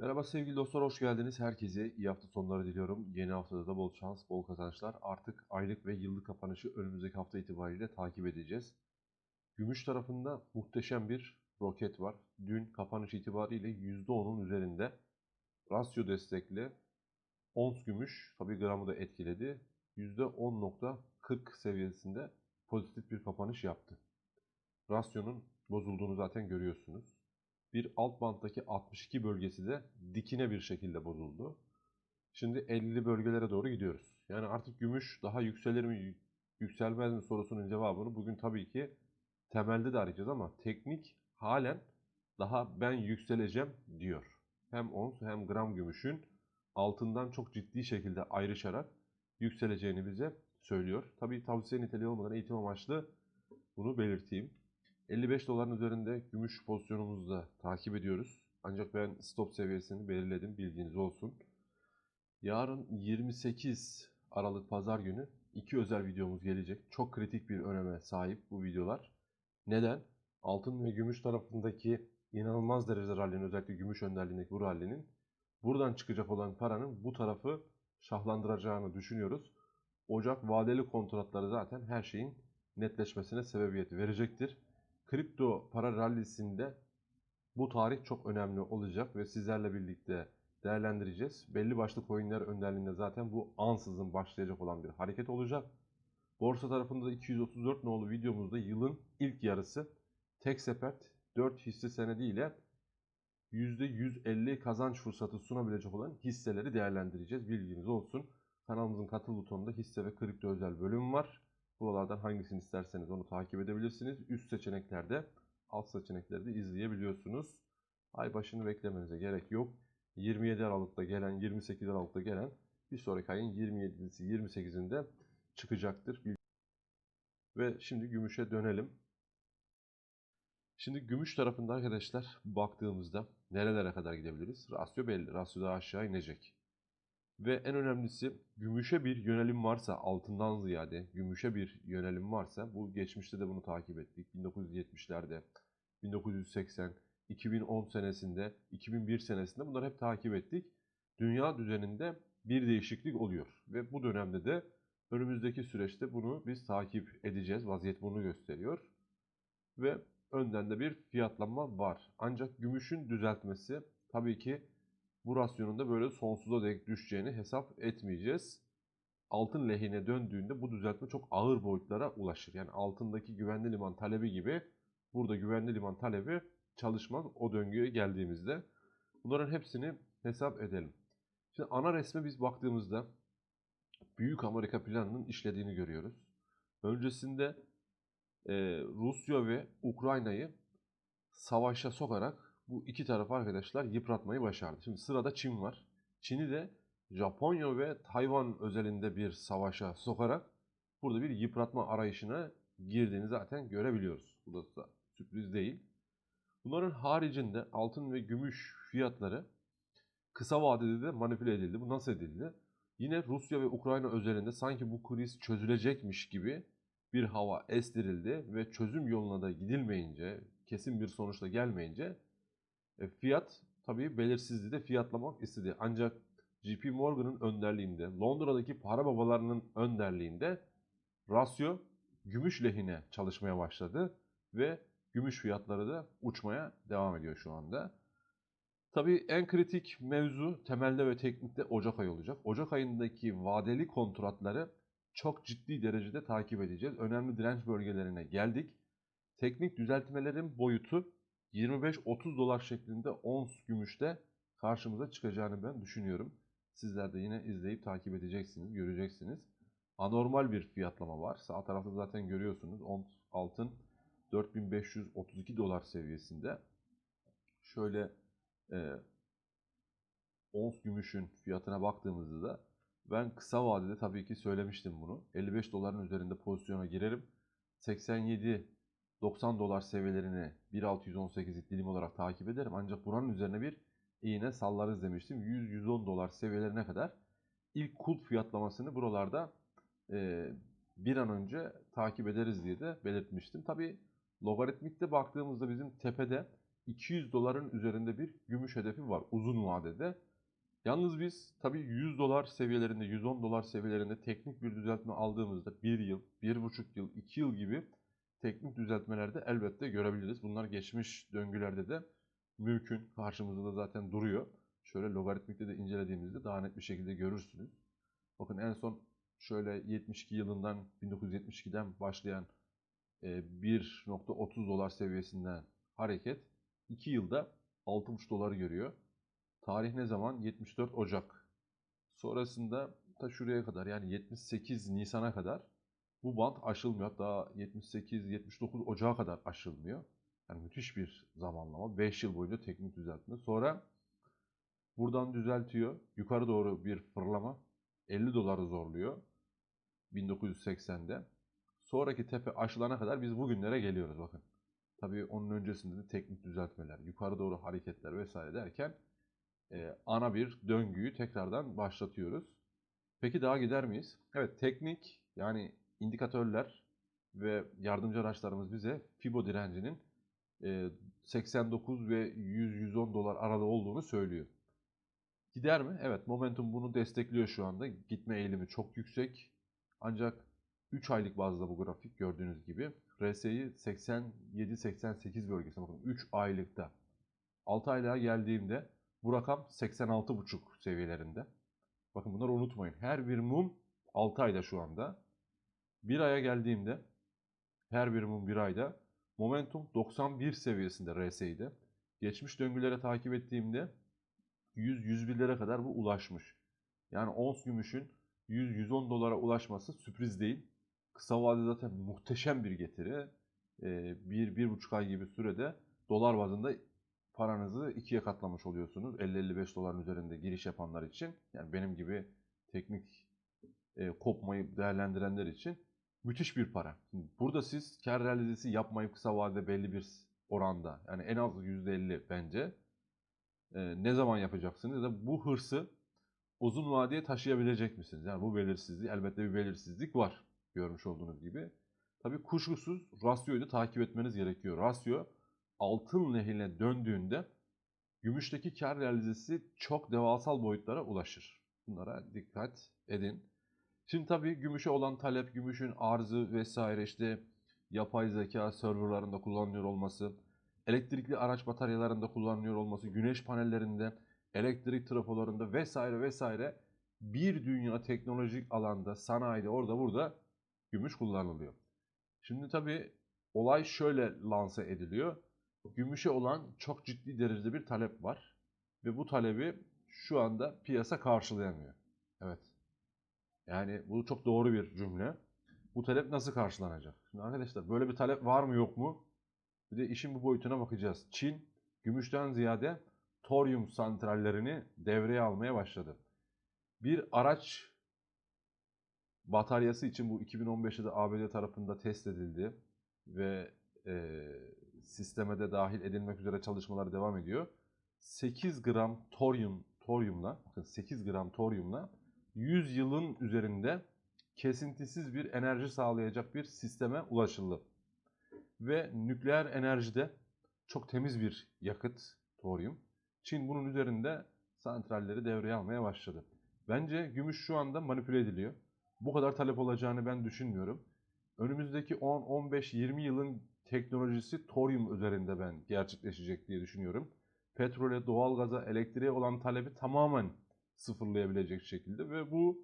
Merhaba sevgili dostlar, hoş geldiniz. Herkese iyi hafta sonları diliyorum. Yeni haftada da bol şans, bol kazançlar. Artık aylık ve yıllık kapanışı önümüzdeki hafta itibariyle takip edeceğiz. Gümüş tarafında muhteşem bir roket var. Dün kapanış itibariyle %10'un üzerinde rasyo destekli ons gümüş, tabi gramı da etkiledi. %10.40 seviyesinde pozitif bir kapanış yaptı. Rasyonun bozulduğunu zaten görüyorsunuz bir alt banttaki 62 bölgesi de dikine bir şekilde bozuldu. Şimdi 50 bölgelere doğru gidiyoruz. Yani artık gümüş daha yükselir mi yükselmez mi sorusunun cevabını bugün tabii ki temelde de arayacağız ama teknik halen daha ben yükseleceğim diyor. Hem ons hem gram gümüşün altından çok ciddi şekilde ayrışarak yükseleceğini bize söylüyor. Tabii tavsiye niteliği olmadan eğitim amaçlı bunu belirteyim. 55 doların üzerinde gümüş pozisyonumuzu da takip ediyoruz. Ancak ben stop seviyesini belirledim bilginiz olsun. Yarın 28 Aralık Pazar günü iki özel videomuz gelecek. Çok kritik bir öneme sahip bu videolar. Neden? Altın ve gümüş tarafındaki inanılmaz derecede rallinin özellikle gümüş önderliğindeki bu rallinin buradan çıkacak olan paranın bu tarafı şahlandıracağını düşünüyoruz. Ocak vadeli kontratları zaten her şeyin netleşmesine sebebiyet verecektir kripto para rallisinde bu tarih çok önemli olacak ve sizlerle birlikte değerlendireceğiz. Belli başlı coinler önderliğinde zaten bu ansızın başlayacak olan bir hareket olacak. Borsa tarafında da 234 nolu videomuzda yılın ilk yarısı tek sepet 4 hisse senediyle %150 kazanç fırsatı sunabilecek olan hisseleri değerlendireceğiz. Bilginiz olsun. Kanalımızın katıl butonunda hisse ve kripto özel bölüm var. Buralardan hangisini isterseniz onu takip edebilirsiniz. Üst seçeneklerde, alt seçeneklerde izleyebiliyorsunuz. Ay başını beklemenize gerek yok. 27 Aralık'ta gelen, 28 Aralık'ta gelen bir sonraki ayın 27'si, 28'inde çıkacaktır. Ve şimdi gümüşe dönelim. Şimdi gümüş tarafında arkadaşlar baktığımızda nerelere kadar gidebiliriz? Rasyo belli. Rasyo daha aşağı inecek. Ve en önemlisi gümüşe bir yönelim varsa altından ziyade gümüşe bir yönelim varsa bu geçmişte de bunu takip ettik. 1970'lerde, 1980, 2010 senesinde, 2001 senesinde bunları hep takip ettik. Dünya düzeninde bir değişiklik oluyor ve bu dönemde de önümüzdeki süreçte bunu biz takip edeceğiz. Vaziyet bunu gösteriyor. Ve önden de bir fiyatlanma var. Ancak gümüşün düzeltmesi tabii ki bu rasyonun da böyle sonsuza dek düşeceğini hesap etmeyeceğiz. Altın lehine döndüğünde bu düzeltme çok ağır boyutlara ulaşır. Yani altındaki güvenli liman talebi gibi burada güvenli liman talebi çalışmaz o döngüye geldiğimizde. Bunların hepsini hesap edelim. Şimdi ana resme biz baktığımızda Büyük Amerika planının işlediğini görüyoruz. Öncesinde e, Rusya ve Ukrayna'yı savaşa sokarak bu iki taraf arkadaşlar yıpratmayı başardı. Şimdi sırada Çin var. Çin'i de Japonya ve Tayvan özelinde bir savaşa sokarak burada bir yıpratma arayışına girdiğini zaten görebiliyoruz. Bu da sürpriz değil. Bunların haricinde altın ve gümüş fiyatları kısa vadede de manipüle edildi. Bu nasıl edildi? Yine Rusya ve Ukrayna özelinde sanki bu kriz çözülecekmiş gibi bir hava estirildi ve çözüm yoluna da gidilmeyince, kesin bir sonuçla gelmeyince e, fiyat tabii belirsizliği de fiyatlamak istedi. Ancak JP Morgan'ın önderliğinde, Londra'daki para babalarının önderliğinde rasyo gümüş lehine çalışmaya başladı ve gümüş fiyatları da uçmaya devam ediyor şu anda. Tabii en kritik mevzu temelde ve teknikte Ocak ayı olacak. Ocak ayındaki vadeli kontratları çok ciddi derecede takip edeceğiz. Önemli direnç bölgelerine geldik. Teknik düzeltmelerin boyutu 25-30 dolar şeklinde ons gümüşte karşımıza çıkacağını ben düşünüyorum. Sizler de yine izleyip takip edeceksiniz, göreceksiniz. Anormal bir fiyatlama var. Sağ tarafta zaten görüyorsunuz. Ons altın 4532 dolar seviyesinde. Şöyle e, ons gümüşün fiyatına baktığımızda da ben kısa vadede tabii ki söylemiştim bunu. 55 doların üzerinde pozisyona girerim. 87 90 dolar seviyelerini 1.618'lik dilim olarak takip ederim. Ancak buranın üzerine bir iğne sallarız demiştim. 100-110 dolar seviyelerine kadar ilk kulp fiyatlamasını buralarda e, bir an önce takip ederiz diye de belirtmiştim. Tabi logaritmikte baktığımızda bizim tepede 200 doların üzerinde bir gümüş hedefi var uzun vadede. Yalnız biz tabii 100 dolar seviyelerinde, 110 dolar seviyelerinde teknik bir düzeltme aldığımızda 1 yıl, 1,5 yıl, 2 yıl gibi teknik düzeltmelerde elbette görebiliriz. Bunlar geçmiş döngülerde de mümkün. Karşımızda da zaten duruyor. Şöyle logaritmikte de incelediğimizde daha net bir şekilde görürsünüz. Bakın en son şöyle 72 yılından 1972'den başlayan e, 1.30 dolar seviyesinden hareket 2 yılda 6.5 doları görüyor. Tarih ne zaman? 74 Ocak. Sonrasında ta şuraya kadar yani 78 Nisan'a kadar bu band aşılmıyor. Hatta 78-79 Ocak'a kadar aşılmıyor. Yani müthiş bir zamanlama. 5 yıl boyunca teknik düzeltme. Sonra buradan düzeltiyor. Yukarı doğru bir fırlama. 50 doları zorluyor. 1980'de. Sonraki tepe aşılana kadar biz bugünlere geliyoruz bakın. Tabii onun öncesinde de teknik düzeltmeler, yukarı doğru hareketler vesaire derken e, ana bir döngüyü tekrardan başlatıyoruz. Peki daha gider miyiz? Evet teknik yani indikatörler ve yardımcı araçlarımız bize Fibo direncinin e, 89 ve 100-110 dolar arada olduğunu söylüyor. Gider mi? Evet momentum bunu destekliyor şu anda. Gitme eğilimi çok yüksek. Ancak 3 aylık bazda bu grafik gördüğünüz gibi RSI'yi 87-88 bölgesine bakın 3 aylıkta. 6 aylığa geldiğimde bu rakam 86,5 seviyelerinde. Bakın bunları unutmayın. Her bir mum 6 ayda şu anda. 1 aya geldiğimde her bir mum 1 ayda momentum 91 seviyesinde RSI'de. Geçmiş döngülere takip ettiğimde 100-101'lere kadar bu ulaşmış. Yani ons gümüşün 100-110 dolara ulaşması sürpriz değil. Kısa vadede zaten muhteşem bir getiri. Ee, bir, bir buçuk ay gibi sürede dolar bazında paranızı ikiye katlamış oluyorsunuz. 50-55 doların üzerinde giriş yapanlar için. Yani benim gibi teknik e, kopmayı değerlendirenler için müthiş bir para. Burada siz kar realizesi yapmayıp kısa vadede belli bir oranda yani en az %50 bence e, ne zaman yapacaksınız ya da bu hırsı uzun vadeye taşıyabilecek misiniz? Yani bu belirsizliği elbette bir belirsizlik var görmüş olduğunuz gibi. Tabii kuşkusuz rasyoyu da takip etmeniz gerekiyor. Rasyo altın lehine döndüğünde gümüşteki kar realizesi çok devasal boyutlara ulaşır. Bunlara dikkat edin. Şimdi tabii gümüşe olan talep, gümüşün arzı vesaire işte yapay zeka serverlarında kullanılıyor olması, elektrikli araç bataryalarında kullanılıyor olması, güneş panellerinde, elektrik trafolarında vesaire vesaire bir dünya teknolojik alanda, sanayide orada burada gümüş kullanılıyor. Şimdi tabii olay şöyle lanse ediliyor. Gümüşe olan çok ciddi derecede bir talep var. Ve bu talebi şu anda piyasa karşılayamıyor. Evet. Yani bu çok doğru bir cümle. Bu talep nasıl karşılanacak? Şimdi arkadaşlar böyle bir talep var mı yok mu? Bir de işin bu boyutuna bakacağız. Çin gümüşten ziyade toryum santrallerini devreye almaya başladı. Bir araç bataryası için bu 2015'te de ABD tarafında test edildi ve e, sisteme de dahil edilmek üzere çalışmalar devam ediyor. 8 gram toryum toryumla bakın 8 gram toryumla 100 yılın üzerinde kesintisiz bir enerji sağlayacak bir sisteme ulaşıldı. Ve nükleer enerjide çok temiz bir yakıt toryum. Çin bunun üzerinde santralleri devreye almaya başladı. Bence gümüş şu anda manipüle ediliyor. Bu kadar talep olacağını ben düşünmüyorum. Önümüzdeki 10, 15, 20 yılın teknolojisi toryum üzerinde ben gerçekleşecek diye düşünüyorum. Petrole, doğalgaza, elektriğe olan talebi tamamen sıfırlayabilecek şekilde ve bu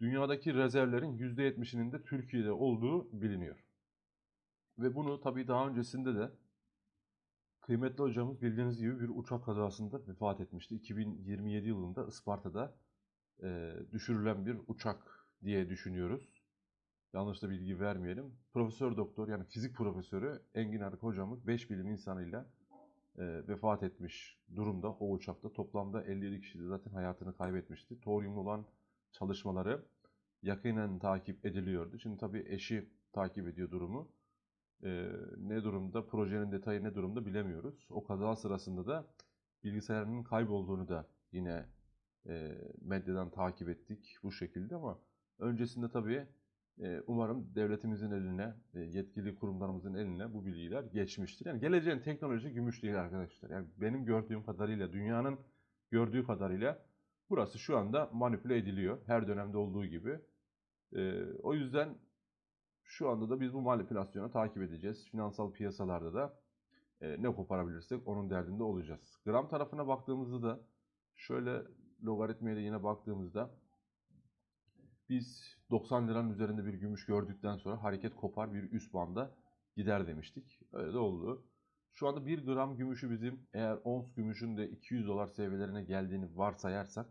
dünyadaki rezervlerin %70'inin de Türkiye'de olduğu biliniyor. Ve bunu tabii daha öncesinde de kıymetli hocamız bildiğiniz gibi bir uçak kazasında vefat etmişti. 2027 yılında Isparta'da e, düşürülen bir uçak diye düşünüyoruz. Yanlış da bilgi vermeyelim. Profesör doktor yani fizik profesörü Engin Arık hocamız 5 bilim insanıyla e, vefat etmiş durumda o uçakta. Toplamda 57 kişi de zaten hayatını kaybetmişti. Toryumlu olan çalışmaları yakinen takip ediliyordu. Şimdi tabii eşi takip ediyor durumu. E, ne durumda, projenin detayı ne durumda bilemiyoruz. O kaza sırasında da bilgisayarının kaybolduğunu da yine e, medyadan takip ettik bu şekilde ama öncesinde tabii umarım devletimizin eline, yetkili kurumlarımızın eline bu bilgiler geçmiştir. Yani geleceğin teknolojisi gümüş değil arkadaşlar. Yani benim gördüğüm kadarıyla, dünyanın gördüğü kadarıyla burası şu anda manipüle ediliyor. Her dönemde olduğu gibi. O yüzden şu anda da biz bu manipülasyonu takip edeceğiz. Finansal piyasalarda da ne koparabilirsek onun derdinde olacağız. Gram tarafına baktığımızda da şöyle logaritmaya da yine baktığımızda biz 90 liranın üzerinde bir gümüş gördükten sonra hareket kopar bir üst banda gider demiştik. Öyle de oldu. Şu anda 1 gram gümüşü bizim eğer ons gümüşün de 200 dolar seviyelerine geldiğini varsayarsak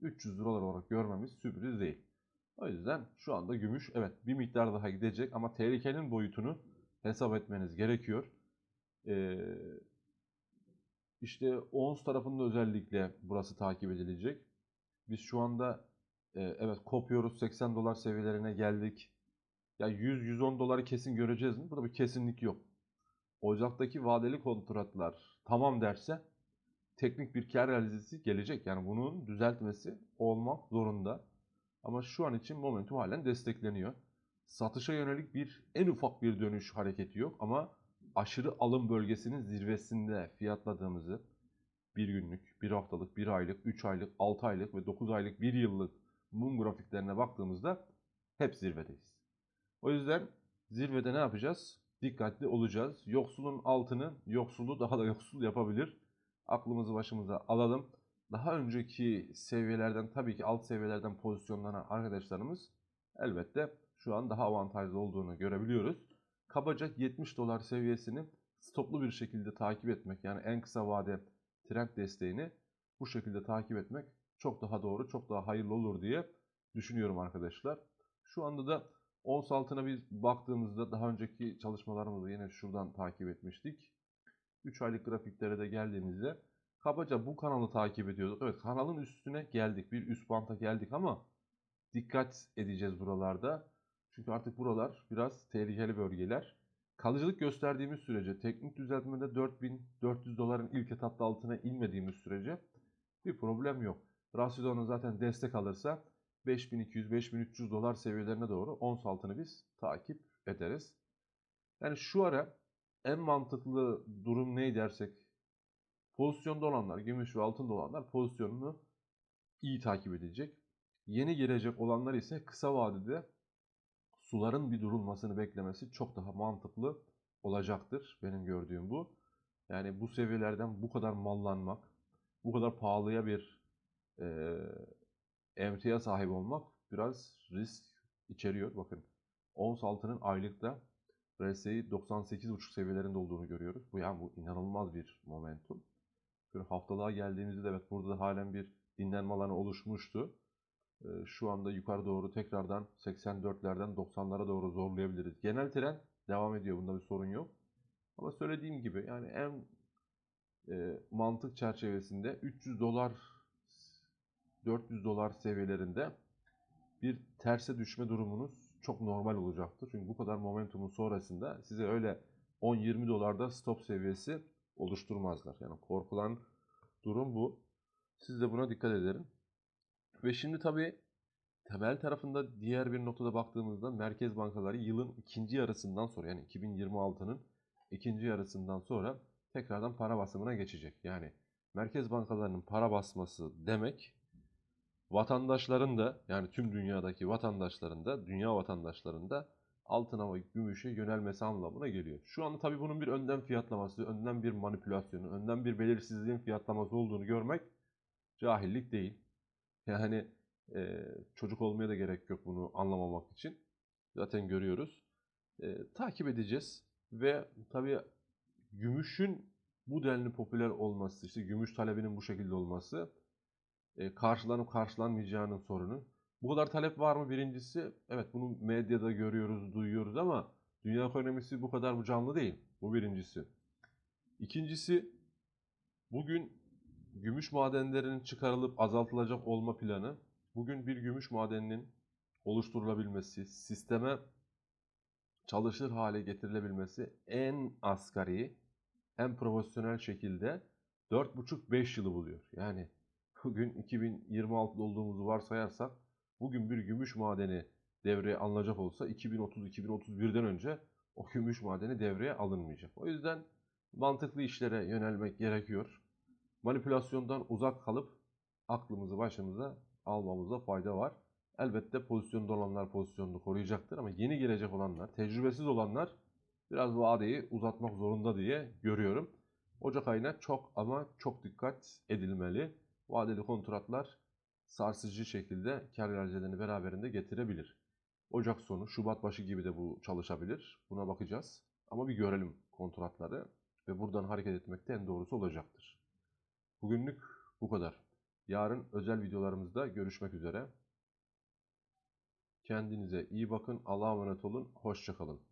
300 dolar olarak görmemiz sürpriz değil. O yüzden şu anda gümüş evet bir miktar daha gidecek ama tehlikenin boyutunu hesap etmeniz gerekiyor. Ee, işte ons tarafında özellikle burası takip edilecek. Biz şu anda evet kopuyoruz 80 dolar seviyelerine geldik. Ya 100-110 doları kesin göreceğiz mi? Burada bir kesinlik yok. Ocak'taki vadeli kontratlar tamam derse teknik bir kar realizesi gelecek. Yani bunun düzeltmesi olmak zorunda. Ama şu an için momentum halen destekleniyor. Satışa yönelik bir en ufak bir dönüş hareketi yok ama aşırı alım bölgesinin zirvesinde fiyatladığımızı bir günlük, bir haftalık, bir aylık, 3 aylık, 6 aylık ve 9 aylık, 1 yıllık mum grafiklerine baktığımızda hep zirvedeyiz. O yüzden zirvede ne yapacağız? Dikkatli olacağız. Yoksulun altını yoksulu daha da yoksul yapabilir. Aklımızı başımıza alalım. Daha önceki seviyelerden tabii ki alt seviyelerden pozisyonlanan arkadaşlarımız elbette şu an daha avantajlı olduğunu görebiliyoruz. Kabaca 70 dolar seviyesini stoplu bir şekilde takip etmek yani en kısa vade trend desteğini bu şekilde takip etmek çok daha doğru, çok daha hayırlı olur diye düşünüyorum arkadaşlar. Şu anda da ons altına biz baktığımızda daha önceki çalışmalarımızı yine şuradan takip etmiştik. 3 aylık grafiklere de geldiğimizde kabaca bu kanalı takip ediyorduk. Evet kanalın üstüne geldik. Bir üst banta geldik ama dikkat edeceğiz buralarda. Çünkü artık buralar biraz tehlikeli bölgeler. Kalıcılık gösterdiğimiz sürece teknik düzeltmede 4400 doların ilk etapta altına inmediğimiz sürece bir problem yok. Rasyo'dan zaten destek alırsa 5200-5300 dolar seviyelerine doğru ons altını biz takip ederiz. Yani şu ara en mantıklı durum ne dersek pozisyonda olanlar, gümüş ve altında olanlar pozisyonunu iyi takip edecek. Yeni gelecek olanlar ise kısa vadede suların bir durulmasını beklemesi çok daha mantıklı olacaktır. Benim gördüğüm bu. Yani bu seviyelerden bu kadar mallanmak, bu kadar pahalıya bir e, emtia sahip olmak biraz risk içeriyor. Bakın ons altının aylıkta RSI 98.5 seviyelerinde olduğunu görüyoruz. Bu yani bu inanılmaz bir momentum. Böyle haftalığa geldiğimizde evet burada da halen bir dinlenme alanı oluşmuştu. Şu anda yukarı doğru tekrardan 84'lerden 90'lara doğru zorlayabiliriz. Genel trend devam ediyor. Bunda bir sorun yok. Ama söylediğim gibi yani en e, mantık çerçevesinde 300 dolar 400 dolar seviyelerinde bir terse düşme durumunuz çok normal olacaktır. Çünkü bu kadar momentumun sonrasında size öyle 10-20 dolarda stop seviyesi oluşturmazlar. Yani korkulan durum bu. Siz de buna dikkat edin. Ve şimdi tabii temel tarafında diğer bir notada baktığımızda merkez bankaları yılın ikinci yarısından sonra yani 2026'nın ikinci yarısından sonra tekrardan para basımına geçecek. Yani merkez bankalarının para basması demek vatandaşların da yani tüm dünyadaki vatandaşların da dünya vatandaşların da altına ve gümüşe yönelmesi anlamına geliyor. Şu anda tabii bunun bir önden fiyatlaması, önden bir manipülasyonu, önden bir belirsizliğin fiyatlaması olduğunu görmek cahillik değil. Yani e, çocuk olmaya da gerek yok bunu anlamamak için. Zaten görüyoruz. E, takip edeceğiz ve tabii gümüşün bu denli popüler olması, işte gümüş talebinin bu şekilde olması karşılanıp karşılanmayacağının sorunu. Bu kadar talep var mı birincisi? Evet bunu medyada görüyoruz, duyuyoruz ama dünya ekonomisi bu kadar bu canlı değil. Bu birincisi. İkincisi bugün gümüş madenlerinin çıkarılıp azaltılacak olma planı. Bugün bir gümüş madeninin oluşturulabilmesi, sisteme çalışır hale getirilebilmesi en asgari, en profesyonel şekilde 4,5-5 yılı buluyor. Yani bugün 2026'da olduğumuzu varsayarsak bugün bir gümüş madeni devreye alınacak olsa 2030-2031'den önce o gümüş madeni devreye alınmayacak. O yüzden mantıklı işlere yönelmek gerekiyor. Manipülasyondan uzak kalıp aklımızı başımıza almamızda fayda var. Elbette pozisyonda olanlar pozisyonunu koruyacaktır ama yeni gelecek olanlar, tecrübesiz olanlar biraz vadeyi uzatmak zorunda diye görüyorum. Ocak ayına çok ama çok dikkat edilmeli. Vadeli kontratlar sarsıcı şekilde kar ihalelerini beraberinde getirebilir. Ocak sonu, Şubat başı gibi de bu çalışabilir. Buna bakacağız. Ama bir görelim kontratları ve buradan hareket etmek en doğrusu olacaktır. Bugünlük bu kadar. Yarın özel videolarımızda görüşmek üzere. Kendinize iyi bakın. Allah'a emanet olun. Hoşçakalın.